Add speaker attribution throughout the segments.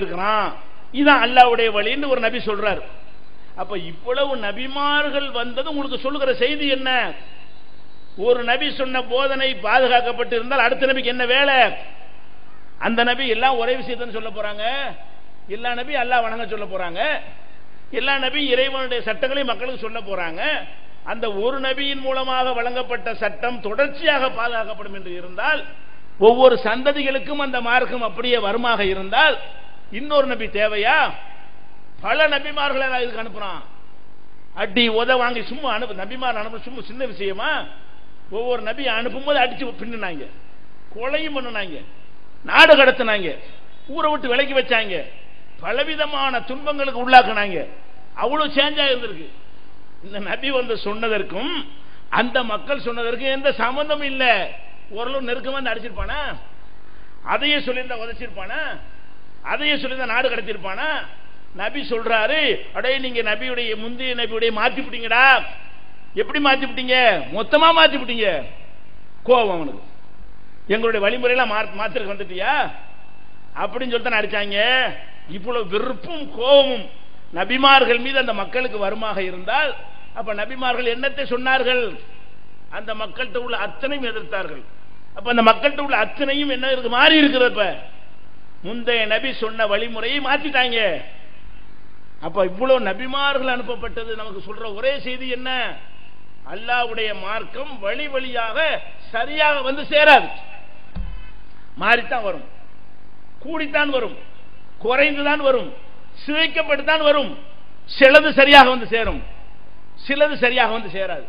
Speaker 1: இருக்கிறான் இதான் அல்லாவுடைய வழின்னு ஒரு நபி சொல்றார். அப்ப இவ்வளவு நபிமார்கள் வந்தது உங்களுக்கு சொல்லுகிற செய்தி என்ன? ஒரு நபி சொன்ன போதனை பாதுகாக்கப்பட்டு இருந்தால் அடுத்த நபிக்கு என்ன வேலை? அந்த நபி எல்லாம் ஒரே விஷயத்தை சொல்ல போறாங்க. எல்லா நபி அல்லாஹ் வணங்க சொல்ல போறாங்க. எல்லா நபி இறைவனுடைய சட்டங்களையும் மக்களுக்கு சொல்ல போறாங்க. அந்த ஒரு நபியின் மூலமாக வழங்கப்பட்ட சட்டம் தொடர்ச்சியாக பாதுகாக்கப்படும் என்று இருந்தால் ஒவ்வொரு சந்ததிகளுக்கும் அந்த மார்க்கம் அப்படியே வருமாக இருந்தால் இன்னொரு நபி தேவையா? பல நபிமார்களை இதுக்கு அனுப்புறான். அடி உத வாங்கி சும்மா அனுப்பு. நபிமார் அனுப்பு சும்மா சின்ன விஷயமா? ஒவ்வொரு நபி அனுப்பும்போது அடிச்சு பின்னுனாங்க. கொலையும் பண்ணுனாங்க. நாடு கடத்தினாங்க. ஊரை விட்டு விலக்கி வச்சாங்க. பலவிதமான துன்பங்களுக்கு உள்ளாக்குனாங்க. அவ்வளவு சேஞ்சா இருந்திருக்கு. இந்த நபி வந்து சொன்னதற்கும் அந்த மக்கள் சொன்னதற்கும் எந்த சம்பந்தமும் இல்லை. ஓரளவு நெருக்கமாக வந்து அடிச்சிருப்பானா? அதையும் சொல்லியிருந்தா உதச்சிருப்பானா? அதையும் சொல்லி தான் நாடு கடத்திருப்பானா நபி சொல்றாரு அடே நீங்க நபியுடைய முந்தைய நபியுடைய மாத்தி விட்டீங்கடா எப்படி மாத்தி விட்டீங்க மொத்தமா மாத்தி விட்டீங்க கோபம் அவனுக்கு. எங்களுடைய வழிமுறையெல்லாம் மாத்திருக்கு வந்துட்டியா? அப்படின்னு சொல்லிட்டு அடிச்சாங்க இவ்வளவு வெறுப்பும் கோபமும் நபிமார்கள் மீது அந்த மக்களுக்கு வருமாக இருந்தால் அப்ப நபிமார்கள் என்னத்தை சொன்னார்கள்? அந்த மக்கள்கிட்ட உள்ள அத்தனையும் எதிர்த்தார்கள். அப்ப அந்த மக்கள்கிட்ட உள்ள அத்தனையும் என்ன இருக்கு? மாறி இருக்கிறப்ப முந்தைய நபி சொன்ன வழிமுறையை மாத்திட்டாங்க. அப்ப இவ்வளவு நபிமார்கள் அனுப்பப்பட்டது. நமக்கு சொல்ற ஒரே செய்தி என்ன? அல்லாவுடைய மார்க்கம் வழி வழியாக சரியாக வந்து சேராது. மாறித்தான் வரும். கூடித்தான் வரும். குறைந்துதான் வரும். சிதைக்கப்பட்டுத்தான் வரும். சிலது சரியாக வந்து சேரும். சிலது சரியாக வந்து சேராது.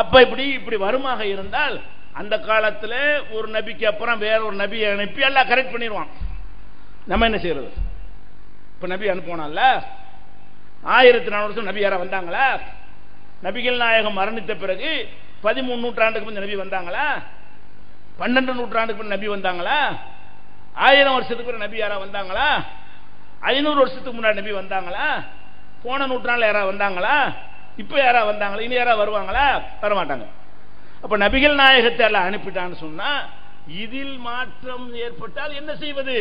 Speaker 1: அப்ப இப்படி இப்படி வருமாக இருந்தால் அந்த காலத்தில் ஒரு நபிக்கு அப்புறம் வேற ஒரு நபியை அனுப்பி எல்லாம் கரெக்ட் பண்ணிடுவான். நம்ம என்ன செய்யறது? இப்ப நபி அனுப்போனால ஆயிரத்தி நானூறு வருஷம் நபி யாரா வந்தாங்களா? நபிகள் நாயகம் மரணித்த பிறகு பதிமூணு நூற்றாண்டுக்கு முன் நபி வந்தாங்களா? பன்னெண்டு நூற்றாண்டுக்கு முன் நபி வந்தாங்களா? ஆயிரம் வருஷத்துக்கு பிறகு நபி யாரா வந்தாங்களா? ஐநூறு வருஷத்துக்கு முன்னாடி நபி வந்தாங்களா? போன நூற்றாண்டில் யாரா வந்தாங்களா? இப்ப யாரா வந்தாங்களா? இனி யாரா வருவாங்களா? வரமாட்டாங்க. அப்ப நபிகள் நாயகத்தை எல்லாம் அனுப்பிட்டான்னு சொன்னா இதில் மாற்றம் ஏற்பட்டால் என்ன செய்வது?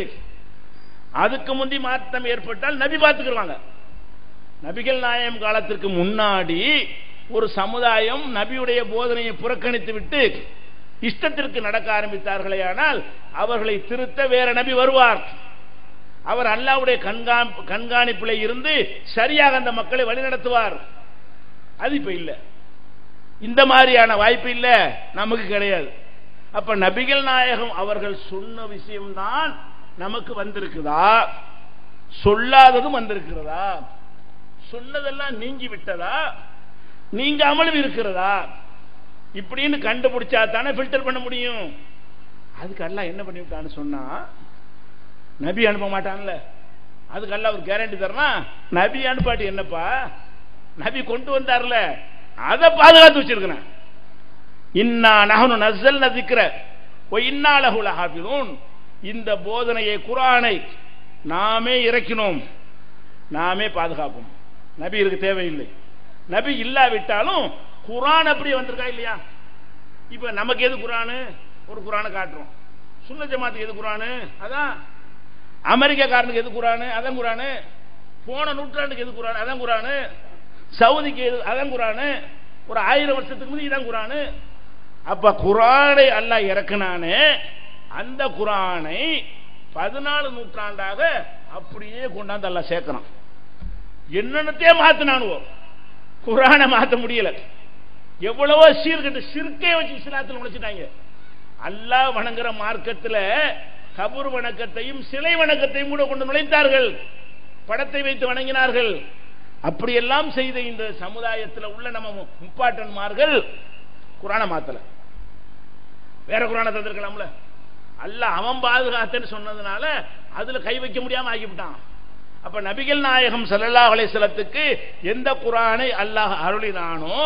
Speaker 1: அதுக்கு முந்தி மாற்றம் ஏற்பட்டால் நபி பார்த்துக்கிடுவாங்க நபிகள் நாயகம் காலத்திற்கு முன்னாடி ஒரு சமுதாயம் நபியுடைய போதனையை புறக்கணித்து விட்டு இஷ்டத்திற்கு நடக்க ஆரம்பித்தார்களே ஆனால் அவர்களை திருத்த வேற நபி வருவார். அவர் அல்லாவுடைய கண்காணிப்பில் இருந்து சரியாக அந்த மக்களை வழிநடத்துவார் அது இப்ப இல்லை. இந்த மாதிரியான வாய்ப்பு இல்லை. நமக்கு கிடையாது. அப்ப நபிகள் நாயகம் அவர்கள் சொன்ன விஷயம்தான் நமக்கு வந்திருக்குதா? சொல்லாததும் வந்திருக்கிறதா? சொன்னதெல்லாம் நீங்கி விட்டதா? நீங்காமலும் இருக்கிறதா? இப்படின்னு கண்டுபிடிச்சா தானே பில்டர் பண்ண முடியும். அதுக்கு எல்லாம் என்ன பண்ணி விட்டான்னு சொன்னா நபி அனுப்ப மாட்டான்ல. அதுக்கு எல்லாம் ஒரு கேரண்டி தரனா நபி அனுப்பாட்டி என்னப்பா? நபி கொண்டு வந்தார்ல. அதை பாதுகாத்து வச்சிருக்கிறேன். இன்னா நகனு நசல் நதிக்கிற இன்னா லகுல ஹாபிலூன் இந்த போதனையை குரானை நாமே இறக்கினோம். நாமே பாதுகாப்போம். நபி இருக்கு தேவையில்லை. நபி இல்லாவிட்டாலும் குரான் அப்படி வந்திருக்கா இல்லையா? இப்ப நமக்கு எது குரானு? ஒரு குரானை காட்டுறோம். சுன்ன ஜமாத்துக்கு எது குரானு? அதான் அமெரிக்காக்காரனுக்கு எது குரானு? அதான் குரானு. போன நூற்றாண்டுக்கு எது குரானு? அதான் குரானு. சவுதிக்கு எது? அதான் குரானு. ஒரு ஆயிரம் வருஷத்துக்கு முன்னாடி இதான் குரானு. அப்ப குரானை அல்ல இறக்குனானே அந்த குரானை பதினாலு நூற்றாண்டாக அப்படியே கொண்டாந்து எல்லாம் சேர்க்கிறான் என்னென்னத்தையே மாத்தினானுவோ. குரானை மாத்த முடியல. எவ்வளவோ சீர்கட்டு சிற்கே வச்சு இஸ்லாத்தில் முடிச்சிட்டாங்க அல்லாஹ் வணங்குற மார்க்கத்துல கபூர் வணக்கத்தையும் சிலை வணக்கத்தையும் கூட கொண்டு நுழைத்தார்கள் படத்தை வைத்து வணங்கினார்கள். அப்படியெல்லாம் செய்த இந்த சமுதாயத்தில் உள்ள நம்ம முப்பாட்டன்மார்கள் குரான மாத்தல. வேற குரான தந்திருக்கலாம்ல? அல்ல அவன் பாதுகாத்தன்னு சொன்னதுனால அதுல கை வைக்க முடியாம ஆகிவிட்டான். அப்ப நபிகள் நாயகம் சல்லல்லா அலைசலத்துக்கு எந்த குரானை அல்லாஹ் அருளினானோ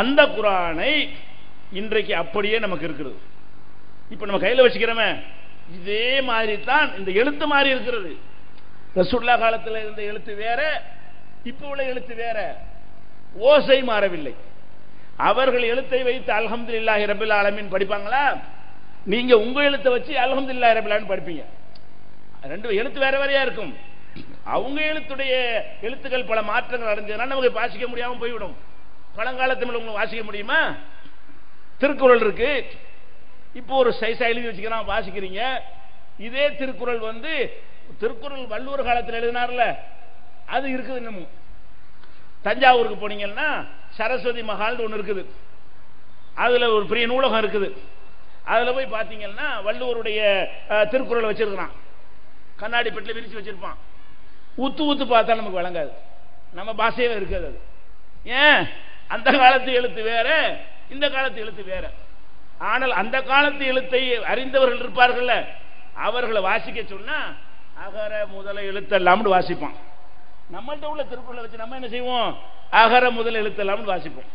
Speaker 1: அந்த குரானை இன்றைக்கு அப்படியே நமக்கு இருக்கிறது இப்ப நம்ம கையில வச்சுக்கிறோமே இதே மாதிரி தான் இந்த எழுத்து மாதிரி இருக்கிறது. ரசுல்லா காலத்தில் இருந்த எழுத்து வேற இப்ப உள்ள எழுத்து வேற. ஓசை மாறவில்லை. அவர்கள் எழுத்தை வைத்து அல்ஹம்துலில்லாஹி ரபில் ஆலமின் படிப்பாங்களா? நீங்க உங்க எழுத்தை வச்சு அல்ஹம்துலில்லாஹி ரபில் படிப்பீங்க. ரெண்டு எழுத்து வேற வேறையா இருக்கும். அவங்க எழுத்துடைய எழுத்துக்கள் பல மாற்றங்கள் அடைஞ்சதுனால நமக்கு வாசிக்க முடியாம போய்விடும். பழங்கால தமிழ் உங்களுக்கு வாசிக்க முடியுமா? திருக்குறள் இருக்கு. இப்போ ஒரு சைஸா எழுதி வச்சுக்கிறான் வாசிக்கிறீங்க. இதே திருக்குறள் வந்து திருக்குறள் வள்ளுவர் காலத்தில் எழுதினார்ல அது இருக்குது இன்னமும். தஞ்சாவூருக்கு போனீங்கன்னா சரஸ்வதி மகால்னு ஒன்று இருக்குது. அதுல ஒரு பெரிய நூலகம் இருக்குது. அதில் போய் பார்த்தீங்கன்னா வள்ளுவருடைய திருக்குறளை வச்சிருக்கிறான். கண்ணாடி பெட்டில் விரிச்சு வச்சிருப்பான். உத்து உத்து பார்த்தா நமக்கு வழங்காது நம்ம பாஷையே இருக்காது அது. ஏன்? அந்த காலத்து எழுத்து வேற இந்த காலத்து எழுத்து வேற. ஆனால் அந்த காலத்து எழுத்தை அறிந்தவர்கள் இருப்பார்கள்ல அவர்களை வாசிக்க சொன்னா அகர முதல எழுத்தெல்லாம்னு வாசிப்பான். நம்மள்கிட்ட உள்ள திருக்குறளை வச்சு நம்ம என்ன செய்வோம்? அகர முதல எழுத்தெல்லாம்னு வாசிப்போம்.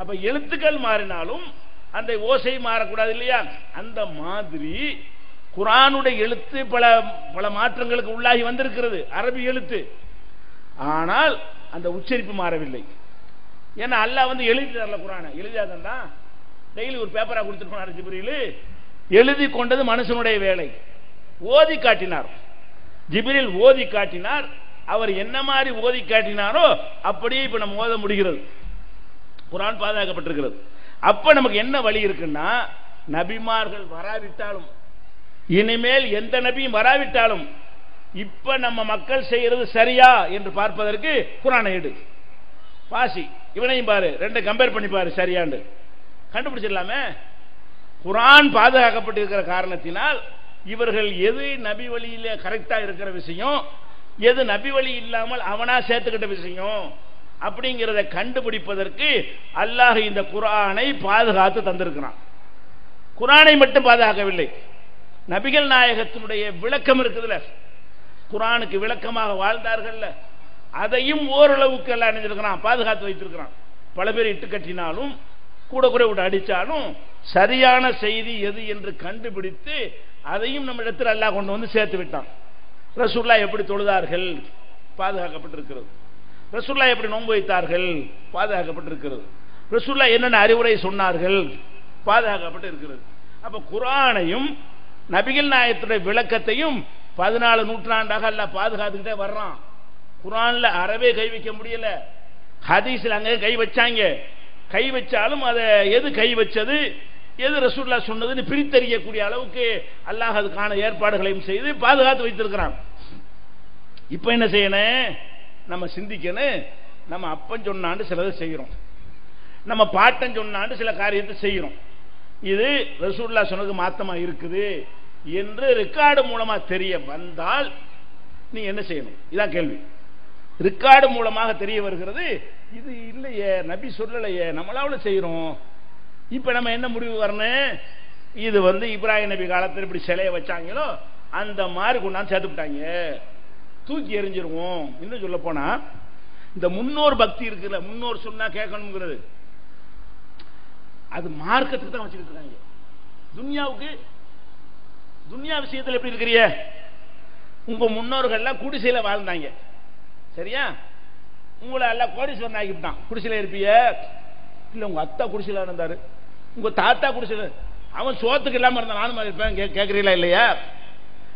Speaker 1: அப்ப எழுத்துக்கள் மாறினாலும் அந்த ஓசை மாறக்கூடாது இல்லையா? அந்த மாதிரி குரானுடைய எழுத்து பல பல மாற்றங்களுக்கு உள்ளாகி வந்திருக்கிறது. அரபி எழுத்து. ஆனால் அந்த உச்சரிப்பு மாறவில்லை. ஏன்னா அல்லாஹ் வந்து எழுதி தரல குரானை. எழுதியாதான் தான் டெய்லி ஒரு பேப்பரா கொடுத்துருப்பான் ஜிப்ரீல். எழுதி கொண்டது மனுஷனுடைய வேலை. ஓதி காட்டினார். ஜிப்ரீல் ஓதி காட்டினார். அவர் என்ன மாதிரி ஓதி காட்டினாரோ அப்படியே இப்ப நம்ம ஓத முடிகிறது. குரான் பாதுகாக்கப்பட்டிருக்கிறது. அப்ப நமக்கு என்ன வழி இருக்குன்னா நபிமார்கள் வராவிட்டாலும் இனிமேல் எந்த நபியும் வராவிட்டாலும் இப்ப நம்ம மக்கள் செய்யறது சரியா என்று பார்ப்பதற்கு குரானை எடு. வாசி இவனையும் பாரு ரெண்டை கம்பேர் பண்ணி பாரு சரியாண்டு. கண்டுபிடிச்சிடலாமே? குரான் பாதுகாக்கப்பட்டிருக்கிற காரணத்தினால் இவர்கள் எது நபி வழியில கரெக்டா இருக்கிற விஷயம் எது நபி வழி இல்லாமல் அவனா சேர்த்துக்கிட்ட விஷயம் அப்படிங்கிறத கண்டுபிடிப்பதற்கு அல்லாஹ் இந்த குரானை பாதுகாத்து தந்திருக்கிறான். குரானை மட்டும் பாதுகாக்கவில்லை. நபிகள் நாயகத்தினுடைய விளக்கம் இருக்குதுல்ல. குரானுக்கு விளக்கமாக வாழ்ந்தார்கள்ல. அதையும் ஓரளவுக்கு எல்லாம் அணிஞ்சிருக்கிறான் பாதுகாத்து வைத்திருக்கிறான். பல பேர் இட்டு கட்டினாலும் கூட கூட விட்டு அடித்தாலும் சரியான செய்தி எது என்று கண்டுபிடித்து அதையும் நம்ம இடத்தில் அல்லாஹ் கொண்டு வந்து சேர்த்து விட்டான். ரசூல்லா எப்படி தொழுதார்கள்? பாதுகாக்கப்பட்டிருக்கிறது. ரசுல்லா எப்படி நோன்பு வைத்தார்கள்? பாதுகாக்கப்பட்டிருக்கிறது. ரசுல்லா என்னென்ன அறிவுரை சொன்னார்கள்? பாதுகாக்கப்பட்டு இருக்கிறது அப்ப குரானையும் நபிகள் நாயகத்துடைய விளக்கத்தையும் பதினாலு நூற்றாண்டாக அல்ல பாதுகாத்துக்கிட்டே வர்றான். குரான்ல அறவே கை வைக்க முடியல. ஹதீஸ்ல அங்கே கை வச்சாங்க. கை வச்சாலும் அதை எது கை வச்சது? எது ரசூல்லா சொன்னதுன்னு பிரித்தறியக்கூடிய அளவுக்கு அல்லாஹ் அதுக்கான ஏற்பாடுகளையும் செய்து பாதுகாத்து வைத்திருக்கிறான். இப்ப என்ன செய்யணும்? நம்ம சிந்திக்கணும் நம்ம அப்பன் சொன்னாண்டு சிலதை செய்கிறோம். நம்ம பாட்டன் சொன்னாண்டு சில காரியத்தை செய்கிறோம். இது ரசூல்லா சொன்னது மாத்தமா இருக்குது என்று ரெக்கார்டு மூலமா தெரிய வந்தால் நீ என்ன செய்யணும்? இதான் கேள்வி. ரெக்கார்டு மூலமாக தெரிய வருகிறது இது இல்லையே நபி சொல்லலையே நம்மளாவில் செய்கிறோம். இப்போ நம்ம என்ன முடிவு வரணும்? இது வந்து இப்ராஹிம் நபி காலத்தில் இப்படி சிலையை வச்சாங்களோ அந்த மாதிரி கொண்டாந்து சேர்த்துட்டாங்க தூக்கி எறிஞ்சிருவோம் இன்னும் சொல்ல போனா இந்த முன்னோர் பக்தி இருக்குல்ல முன்னோர் சொன்னா கேட்கணுங்கிறது. அது மார்க்கத்துக்கு தான் வச்சுக்கிட்டு இருக்காங்க. துன்யாவுக்கு துன்யா விஷயத்தில் எப்படி இருக்கிறிய? உங்க முன்னோர்கள்லாம் குடிசையில வாழ்ந்தாங்க. சரியா? உங்களை எல்லாம் கோடீஸ்வரன் ஆகிட்டான் குடிசையில இருப்பிய? இல்ல உங்க அத்தா குடிசையில இருந்தாரு. உங்க தாத்தா குடிசையில அவன் சோத்துக்கு இல்லாம இருந்தான் நானும் இருப்பேன். கேட்கறீங்களா இல்லையா?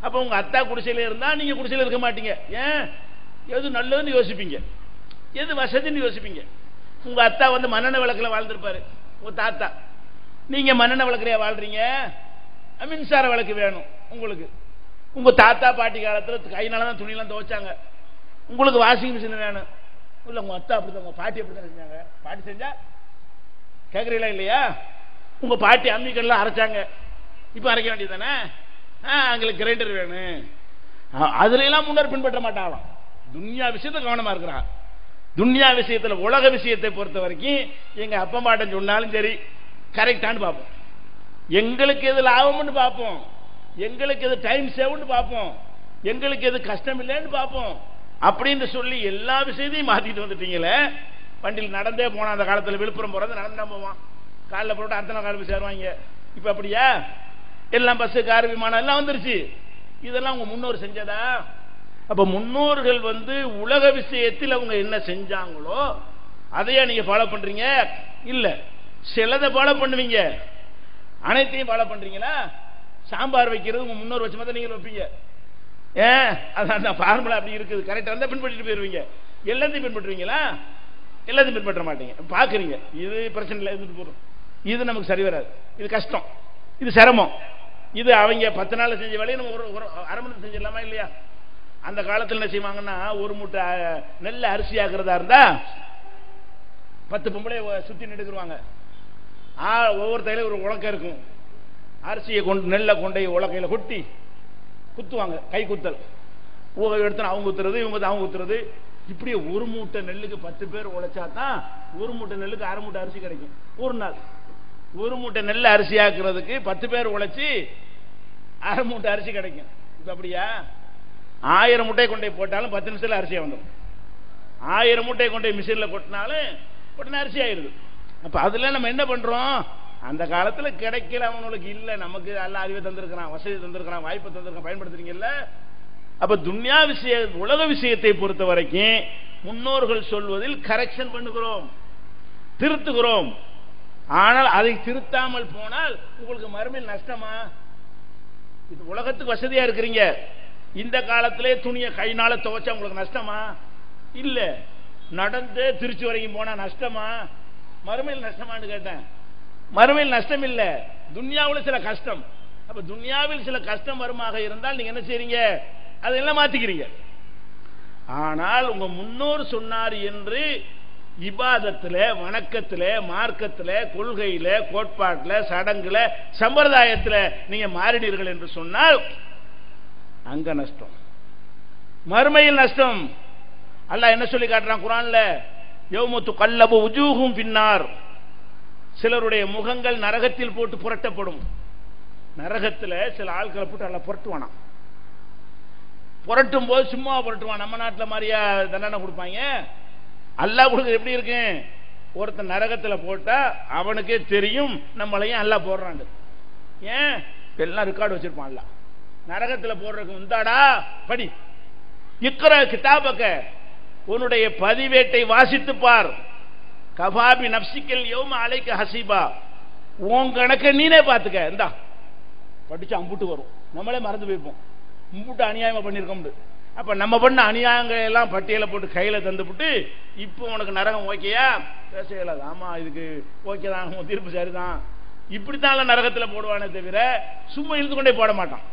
Speaker 1: அப்ப உங்க அத்தா குடிசையில் இருந்தா நீங்க குடிசையில் இருக்க மாட்டீங்க. ஏன்? எது நல்லதுன்னு யோசிப்பீங்க. எது வசதின்னு யோசிப்பீங்க. உங்க அத்தா வந்து மன்னன விளக்கில் வாழ்ந்துருப்பாரு. உங்க தாத்தா. நீங்க மண்ணெண்ண விளக்குலையா வாழ்றீங்க? மின்சார விளக்கு வேணும் உங்களுக்கு. உங்க தாத்தா பாட்டி காலத்தில் கைனால தான் துணியெல்லாம் துவைச்சாங்க. உங்களுக்கு வாஷிங் மிஷின் வேணும். இல்ல உங்க அத்தா அப்படிதான் உங்க பாட்டி அப்படிதான் செஞ்சாங்க. பாட்டி செஞ்சா? கேக்குறீங்களா இல்லையா? உங்க பாட்டி அம்மிக்கெல்லாம் அரைச்சாங்க. இப்ப அரைக்க வேண்டியது தானே எங்களுக்கு கிரைண்டர் வேணும். அதுல எல்லாம் முன்னர் பின்பற்ற மாட்டாங்களாம் துன்யா விஷயத்துல கவனமா இருக்கிறான் துன்யா விஷயத்துல உலக விஷயத்தை பொறுத்த வரைக்கும் எங்க அப்பா மாட்டம் சொன்னாலும் சரி கரெக்டான்னு பார்ப்போம். எங்களுக்கு எது லாபம்னு பார்ப்போம். எங்களுக்கு எது டைம் சேவ்னு பார்ப்போம். எங்களுக்கு எது கஷ்டம் இல்லைன்னு பார்ப்போம். அப்படின்னு சொல்லி எல்லா விஷயத்தையும் மாத்திட்டு வந்துட்டீங்களே வண்டியில் நடந்தே போனா அந்த காலத்தில் விழுப்புரம் போறது நடந்தா போவான். காலைல போட்டு அத்தனை கால் போய் சேருவாங்க இப்ப அப்படியா? எல்லாம் பஸ் கார் விமானம் எல்லாம் வந்துருச்சு. இதெல்லாம் உங்க முன்னோர் செஞ்சதா? அப்ப முன்னோர்கள் வந்து உலக விஷயத்தில் அவங்க என்ன செஞ்சாங்களோ அதையா நீங்க ஃபாலோ பண்றீங்க? இல்ல. சிலதை ஃபாலோ பண்ணுவீங்க. அனைத்தையும் ஃபாலோ பண்றீங்களா? சாம்பார் வைக்கிறது உங்க முன்னோர் வச்ச மாதிரி நீங்க வைப்பீங்க. ஏன் அது அந்த ஃபார்முலா அப்படி இருக்குது. கரெக்டாக இருந்தால் பின்பற்றிட்டு போயிருவீங்க. எல்லாத்தையும் பின்பற்றுவீங்களா? எல்லாத்தையும் பின்பற்ற மாட்டீங்க. பார்க்குறீங்க இது பிரச்சனை இல்லை இருந்துட்டு போகிறோம் இது நமக்கு சரி வராது. இது கஷ்டம். இது சிரமம். இது அவங்க பத்து நாள் செஞ்ச வேலையை நம்ம ஒரு ஒரு அரை மணி செஞ்சிடலாமா இல்லையா? அந்த காலத்தில் என்ன செய்வாங்கன்னா ஒரு மூட்டை நெல் அரிசி ஆக்குறதா இருந்தா பத்து பொம்பளை சுற்றி நின்றுக்குருவாங்க ஆ ஒவ்வொரு தையில ஒரு உலக்கம் இருக்கும். அரிசியை கொண்டு நெல்லை கொண்டு போய் உலக்கையில கொட்டி குத்துவாங்க கை குத்தல். ஊக எடுத்து அவங்க குத்துறது இவங்க அவங்க குத்துறது. இப்படியே ஒரு மூட்டை நெல்லுக்கு பத்து பேர் உழைச்சா தான் ஒரு மூட்டை நெல்லுக்கு அரை மூட்டை அரிசி கிடைக்கும். ஒரு நாள். ஒரு மூட்டை நெல் அரிசி ஆக்குறதுக்கு பத்து பேர் உழைச்சி அரை மூட்டை அரிசி கிடைக்கும். இப்போ அப்படியா? ஆயிரம் மூட்டை கொண்டு போய் போட்டாலும் பத்து நிமிஷத்தில் அரிசி வந்துடும். ஆயிரம் மூட்டை கொண்டு போய் கொட்டினாலும் உடனே அரிசி ஆயிடுது. அப்போ அதில் நம்ம என்ன பண்ணுறோம் அந்த காலத்தில் கிடைக்கல அவனுக்கு இல்லை. நமக்கு நல்ல அறிவை தந்திருக்கிறான் வசதி தந்திருக்கிறான் வாய்ப்பை தந்திருக்கான் பயன்படுத்துறீங்கல்ல அப்போ துன்யா விஷய உலக விஷயத்தை பொறுத்த வரைக்கும் முன்னோர்கள் சொல்வதில் கரெக்ஷன் பண்ணுகிறோம் திருத்துகிறோம். ஆனால் அதை திருத்தாமல் போனால் உங்களுக்கு மறுமையில் நஷ்டமா? இது உலகத்துக்கு வசதியா இருக்கிறீங்க. இந்த காலத்திலே துணியை கைனால துவைச்சா உங்களுக்கு நஷ்டமா? இல்ல. நடந்து திருச்சி வரைக்கும் போனா நஷ்டமா? மறுமையில் நஷ்டமான்னு கேட்டேன். மறுமையில் நஷ்டம் இல்ல. துன்யாவில் சில கஷ்டம். அப்ப துன்யாவில் சில கஷ்டம் வருமாக இருந்தால் நீங்க என்ன செய்றீங்க? அதெல்லாம் மாத்திக்கிறீங்க. ஆனால் உங்க முன்னோர் சொன்னார் என்று இபாதத்தில் வணக்கத்துல மார்க்கத்துல கொள்கையில கோட்பாட்டுல சடங்குல சம்பிரதாயத்துல நீங்க மாறினீர்கள் என்று சொன்னால் அங்க நஷ்டம். மறுமையில் நஷ்டம். அல்ல என்ன சொல்லி காட்டுறான் குரான்ல? யோமுத்து கல்லபு உஜூகும் பின்னார் சிலருடைய முகங்கள் நரகத்தில் போட்டு புரட்டப்படும். நரகத்துல சில ஆட்களை போட்டு அல்ல புரட்டுவானாம் புரட்டும் போது சும்மா புரட்டுவான். நம்ம நாட்டில் மாதிரியா தண்டனை கொடுப்பாங்க? அல்லாஹ் கொடுக்குறது எப்படி இருக்கு? ஒருத்தன் நரகத்துல போட்டா அவனுக்கே தெரியும் நம்மளையும் அல்லாஹ் போடுறாங்க. ஏன்? எல்லாம் ரெக்கார்டு வச்சிருப்பான் அல்லாஹ். நரகத்துல போடுறதுக்கு வந்தாடா படி. இக்கிற கிதாபக்க உன்னுடைய பதிவேட்டை வாசித்து பார். கபாபி நப்சிக்கல் யோம அலைக்க ஹசீபா. உன் கணக்கு நீனே பார்த்துக்க. இந்தா. படிச்சு அம்புட்டு வரும். நம்மளே மறந்து போயிருப்போம். அம்புட்டு அநியாயமா பண்ணியிருக்கோம் அப்ப நம்ம பண்ண அநியாயங்கள் எல்லாம் பட்டியலை போட்டு கையில தந்துவிட்டு இப்போ உனக்கு நரகம் ஓகேயா? பேச இயலாது ஆமா இதுக்கு ஓகே தான் உன் தீர்ப்பு சரிதான். இப்படித்தான் நரகத்துல போடுவானே தவிர சும்மா இழுத்து கொண்டே போட மாட்டான்.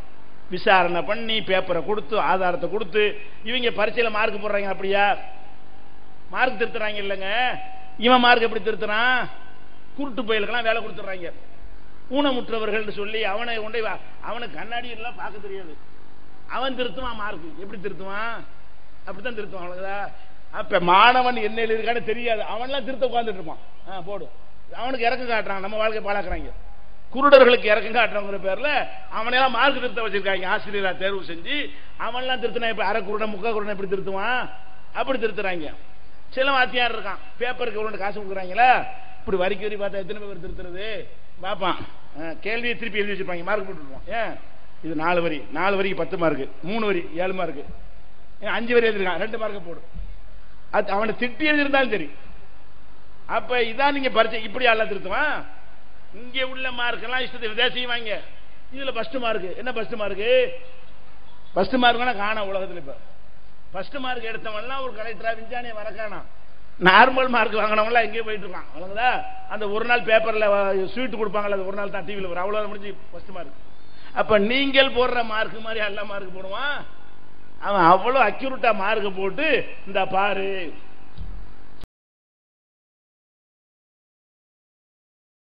Speaker 1: விசாரணை பண்ணி பேப்பரை கொடுத்து ஆதாரத்தை கொடுத்து இவங்க பரீட்சையில மார்க் போடுறாங்க அப்படியா? மார்க் திருத்துறாங்க இல்லைங்க. இவன் மார்க் எப்படி திருத்துறான்? குருட்டு பயிலுக்கெல்லாம் வேலை கொடுத்துட்றாங்க. ஊனமுற்றவர்கள் சொல்லி அவனை கொண்டே வா- அவனுக்கு கண்ணாடி எல்லாம் பார்க்க தெரியாது. அவன் திருத்துவான் மார்க்கு எப்படி திருத்துவான்? அப்படித்தான் திருத்துவான் அவ்வளவுதா அப்ப மாணவன் என்ன எழுதிருக்கான்னு தெரியாது. அவன்லாம் திருத்த உட்காந்துட்டு இருப்பான். ஆ, போடு. அவனுக்கு இறக்கம் காட்டுறாங்க நம்ம வாழ்க்கை பாழாக்குறாங்க. குருடர்களுக்கு இறக்கம் காட்டுறவங்கிற பேர்ல அவனையெல்லாம் மார்க் திருத்த வச்சிருக்காங்க. ஆசிரியரா தேர்வு செஞ்சு அவன்லாம் திருத்தினா இப்ப அரை குருடன் முக்கா குருடன் எப்படி திருத்துவான்? அப்படி திருத்துறாங்க. சில வாத்தியார் இருக்கான். பேப்பருக்கு எவ்வளவு காசு கொடுக்குறாங்களா? இப்படி வரிக்கு வரி பார்த்தா எத்தனை பேர் திருத்துறது? பார்ப்பான் கேள்வியை திருப்பி எழுதி வச்சிருப்பாங்க. மார்க் போட்டுருவான். ஏன்? இது நாலு வரி. நாலு வரிக்கு பத்து மார்க்கு மூணு வரி ஏழு மார்க்கு அஞ்சு வரி எழுதிருக்கான். ரெண்டு மார்க்கு போடும் அது அவனை திட்டி எழுதியிருந்தாலும் சரி. அப்ப இதான் நீங்க பரிச்சை. இப்படி எல்லாம் திருத்துவான் இங்கே உள்ள மார்க் எல்லாம் இஷ்டத்தை விதா வாங்க இதுல ஃபர்ஸ்ட் மார்க் என்ன ஃபர்ஸ்ட் மார்க் ஃபர்ஸ்ட் மார்க்னா காண உலகத்துல இப்ப. ஃபர்ஸ்ட் மார்க் எடுத்தவன்லாம் ஒரு கலெக்டரா விஞ்ஞானிய வரக்கானா நார்மல் மார்க் வாங்கினவங்களாம் எங்கேயும் போயிட்டு இருக்கான். அவ்வளவுதா அந்த ஒரு நாள் பேப்பர்ல ஸ்வீட் கொடுப்பாங்கல்ல அது ஒரு நாள் தான் டிவியில் வரும். அவ்வளோ முடிஞ்சு ஃபர்ஸ்ட் மார்க் அப்ப நீங்கள் போடுற மார்க் மாதிரி எல்லா மார்க் போடுவான். அவன் அவ்வளவு அக்யூரட்டா மார்க் போட்டு இந்த பாரு.